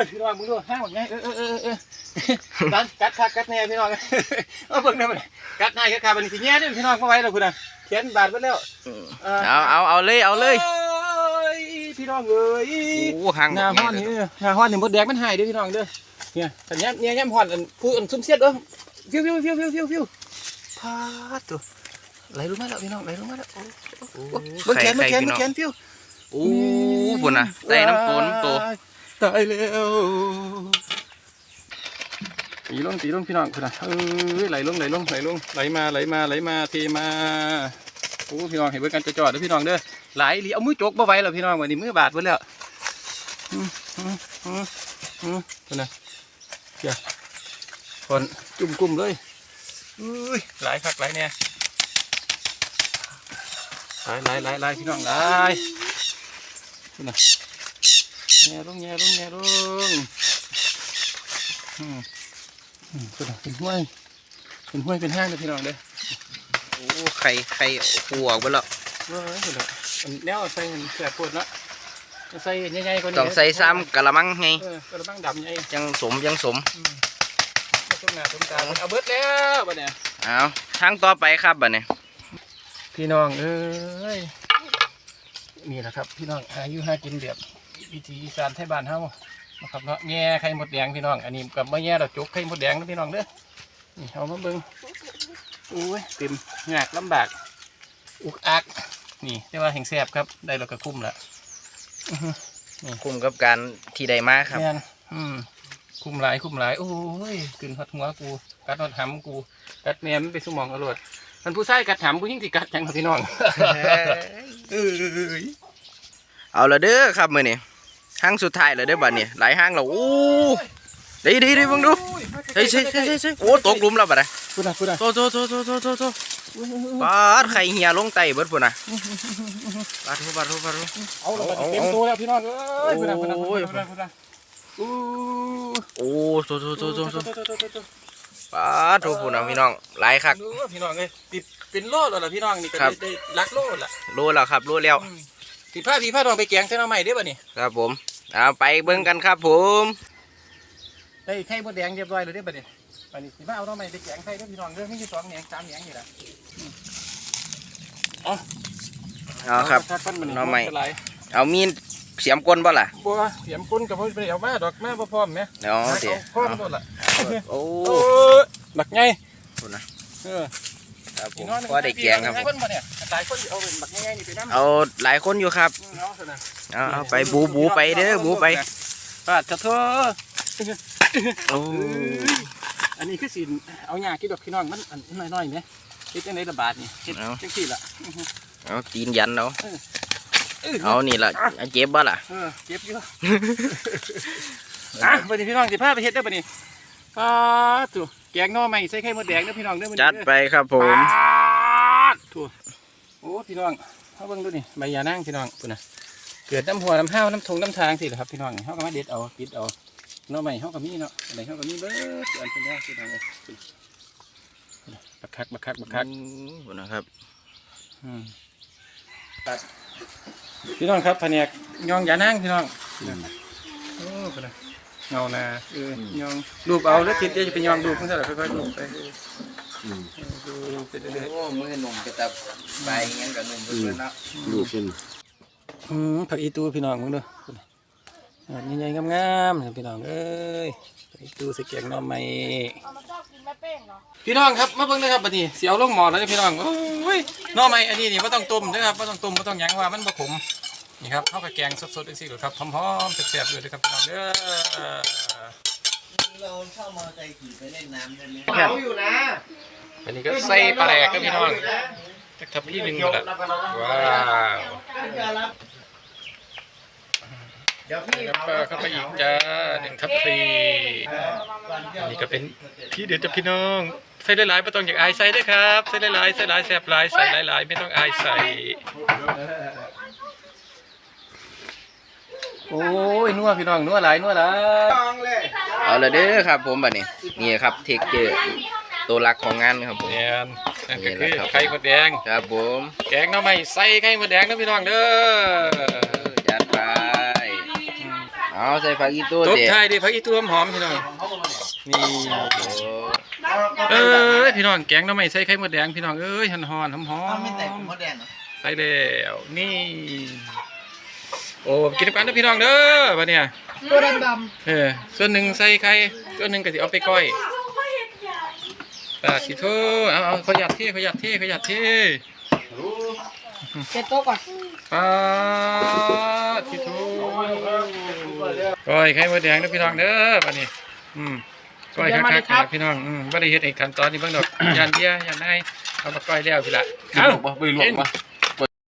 ยพี่น้องมึงดูห้างหมดไงเออเออเออเออกัดกัดคักกัดแน่พี่น้องเอาเบิ่งได้บ่เนี่ยกัดนายกัดขาบัดนสิแง่เด้อพี่น้องบ่ไหวแล้วพุ่นน่ะเขียนบาดเบิดแล้วเอาเอาเอาเลยเอาเลยโอ้ยพี่น้องเอ้ยโอ้ห่างหน้าห้อนนี่เด้อหน้าห้อนนี่มดแดงมันหายเด้อพี่น้องเด้อเนี่ยแต่เนี้ยเนี่ยย่ำห้อนอันผู้อันซุ่มเสียดเด้อฟิวฟิวฟิวฟิวฟิวฟิวพาดตัวไหลลงมาแล้วพี่น้องไหลลงมาแล้วโอ้โหเบิ่งแขนเบิ่งแขนเบิ่งแขนฟิวโอ้ปุ่นน่ะใส่น้ำปูน้ำโต ตายแล้วตีลงตีลงพี่น้องคุณนะเอ้ยไหลลงไหลลงไหลลงไหลมาไหลมาไหลมาเทมาโอ้พี่น้องเห็นเบิ่งกันจะจอดเด้อพี่น้องเด้อไหลอีหลีเอามือจกบ่ไหวแล้วพี่น้องวันนี้มือบาดเบิดแล้วอืมอืมอืมอืมคุณนะเดี๋ยวคนจุ่มกลุ่มเลยอุ้ยไหลคักไหลเนี่ยไหลไหลไหลไหลพี่น้องไหลคุณนะ แง่ลงแง่ลงแง่ลงอืมอืมเป็นเป็นห้วยเป็นห้วยเป็นห้างเลยพี่น้องเด้อโอ้ไข่ไข่ปูออกไปแล้วเว้ยเป็นแบบอันแนวใส่เงินแสบปวดเนาะใส่ใหญ่ๆกว่านี้ต้องใส่ซ้ำกะละมังไงเออกระบังดำใหญ่ยังสมยังสมต้มหน้าต้มตาเอาเบิดแล้วบัดเนี่ยเอาทางต่อไปครับบัดนี้พี่น้องเอ้ยนี่แหละครับ พี่น้องหาอยู่หากินแบบ วิถีอีสานไทยบ้านเฮานะครับเนาะแง่ไข่มดแดงพี่น้อง อันนี้กับมะแง่ดอกจุกไข่มดแดงนะพี่น้องเด้อนี่เอามาเบิ่งโอ้ยเต็มงากลำบาก อุกอัก นี่แต่ว่าแห่งแสบครับ ได้แล้วก็คุ้มละอื้อหือคุ้มกับการที่ได้มาครับแม่นอืมคุ้มหลายคุ้มหลาย โอ้ยกึนหัดหัวกู กัดหัดหำกู กัดแม่มันไปสมองอรวดมันผู้ชายกัดหำผู้หญิงสิกัดจังครับพี่น้องเอ้ยเอาละเด้อครับมื้อนี้ ห้างสุดท้ายแล้วเด้อบัดนี้หลายห้างแล้วโอ้ดีดีดีเบิ่งดูเฮ้ยใช่ใช่ใช่ใช่โอ้ตกหลุมแล้วบัดนี้พูดนะพูดนะโตโตโตโตโตโตโตปาดไข่เหียลงไตเบิดพุ่นน่ะปาดโทปาดโทปาดโทเอาละเอาเต็มตัวแล้วพี่น้องเอ้ยพูดนะพูดนะพูดยนะพูดนะพูดนะอู้โอ้โตโตโตโตโตปาดโทพุ่นน่ะพี่น้องหลายคัก ดูว่าพี่น้องเอ้ยติดเป็นโลแล้วล่ะพี่น้องนี่ก็ครับ ได้ได้รักโลละรู้แล้วครับรู้แล้วสิผ้าพี่ผ้าดองไปแกงเส้นเอาใหม่ได้ป่ะนี่ครับผม เอาไปเบิ่งกันครับผมได้ไข่มดแดงเรียบร้อยเลยได้ป่ะนี่ป่ะนี่สิผ้าเอาเอาใหม่ไปแกงไข่เด้อพี่น้องเด้อไม่ใช่สองแหนงสามแหนงนี่แหละเอาครับทักกันมันเอาใหม่หลายเอามีดเสียมกลบ่ล่ะบัวเสียมก้นกับพ่อไปเอามาดอกมาบ่พร้อมไหมเนาะเดี๋ยวอาพร้อมหมดละโอ้โอ้ยหนักไงพุ่นน่ะเออครับผพี่มน้องพอได้แกงครับ หลายคนบ่เนี่ยหลายคนสิเอาเป็นหนักไงนี่ไปน้ำเอาหลายคนอยู่ครับ เอาเถอะนะเอาเอาไปบูบูไปเด้อบูไปปาดจะเถอะโอ้อันนี้คือสิเอาหญ้ากี่ดอกพี่น้องมันอันน้อยๆไหมเฮ็ดจังได๋ละบาทนี่เฮ็ดจังซี่ล่ะเอาตีนยันเอาเออเอานี่ล่ะเอาเจ็บบ่ล่ะเออเก็บอยู่อะบัดนี้พี่น้องสิพาไปเฮ็ดเด้อบัดนี้ปาดตัวแกงหน่อไม้ใส่ไข่มดแดงเด้อพี่น้องเด้อบัดนี้จัดเด้อไปครับผมปาดตัวโอ้พี่น้องเฮาเบิ่งดูนี่ใบยานั่งพี่น้องพุ่นน่ะเกิดน้ำหัวน้ำห้าวน้ำทงน้ำทางสิเหรอครับพี่น้องเฮาก็มาเด็ดเอาปิดเอาหน่อไม้เฮาก็มีเนาะอันไหนเฮาก็มีเบิดอันเป็นแรกพี่น้องเอ้ยบักคักบักคักบักคักพุ่นนะครับอืมตัดพี่น้องครับแผนกยองยานั่งพี่น้องโอ้พุ่นน่ะเงาหนาเออยองรูปเอาแล้วทิศจะไปยองรูปเพิ่นซะล่ะค่อยๆรูปไปเออ ดูไปเรื่อยโอ้มือหนุ่มไปตับใบยังกับหนุ่มเพื่อนเนาะลูกเป็นๆอืมผักอีตูพี่น้องมึงเด้อพุ่นน่ะอ่าใหญ่ๆงามๆเนี่ยพี่น้องเอ้ยผักอีตูใส่แกงหน่อไม้เอามาชอบกินแม่เป้งเหรอพี่น้องครับมาเบิ่งเลยครับบัดนี้เสียวลงหมอแล้วเด้อพี่น้องโอ้ยหน่อไม้อันนี้นี่บ่ต้องต้มนะครับบ่ต้องต้มบ่ต้องหยังว่ามันบ่ขมนี่ครับเฮาก็แกงสดๆจังซี่เลยครับหอมๆแซ่บๆเลยเด้อครับพี่น้องเด้อ เราเข้ามาใจขี่ไปเล่นน้ำกันไหมครับอันนี้ก็ใส่ปลาแหลกครับพี่น้องจักทับพี่หนึ่งหมดละว้าวเดี๋ยวพี่แล้วก็เข้าไปอีกจ้าหนึ่งทับพีอันนี้ก็เป็นที่เด็ดจ้ะพี่น้องใส่หลายๆไม่ต้องอยากอายใส่ด้วยครับใส่หลายๆใส่หลายแซ่บหลายใส่หลายๆไม่ต้องอายใส่ โอ้ยนัวพี่น้องนัวหลายนัวหลาย เอาละเด้อครับ ผมบัดนี้นี่ครับเทคเจอร์ตัวหลักของงานครับผมแม่นนั่นก็คือไข่มดแดงครับผมแกงหน่อไม้ใส่ไข่มดแดงนะพี่น้องเด้อจัดไปเอาเอาใส่ผักอีตู้ตบเด็ท้ายด้วยผักอีตัวหอมๆพี่น้องนี่โอ้เอ้ยพี่น้องแกงหน้ำไม่ใส่ไข่มดแดงพี่น้องเอ้ยหันหอนหอมหอเอาไม่ใส่มมดแดงเหรอใส่แล้วนี่โอ้กินกันนะพี่น้องเด้อบัดเนี่ย ตัวดำดเออ ส่วนหนึ่งใส่ไข่ ส่วนหนึ่งก็สิเอาไปก้อยปาสิโทเอาเอาขยัดเท่ขยัดเท่ขยัดเท่ำเจ็ดโต๊ะก่อนปาสิโทก้อยไข่มดแดงนะพี่น้องเด้อบัดนี้ อืมก้อยคักๆนะพี่น้อง อืมบ่ได้เฮ็ดไอ้ขั้นตอนนี้เบิ่งดอกยานเดียยานนายเอามาก้อยแล้วพี่ละเอ้าไปลวกมา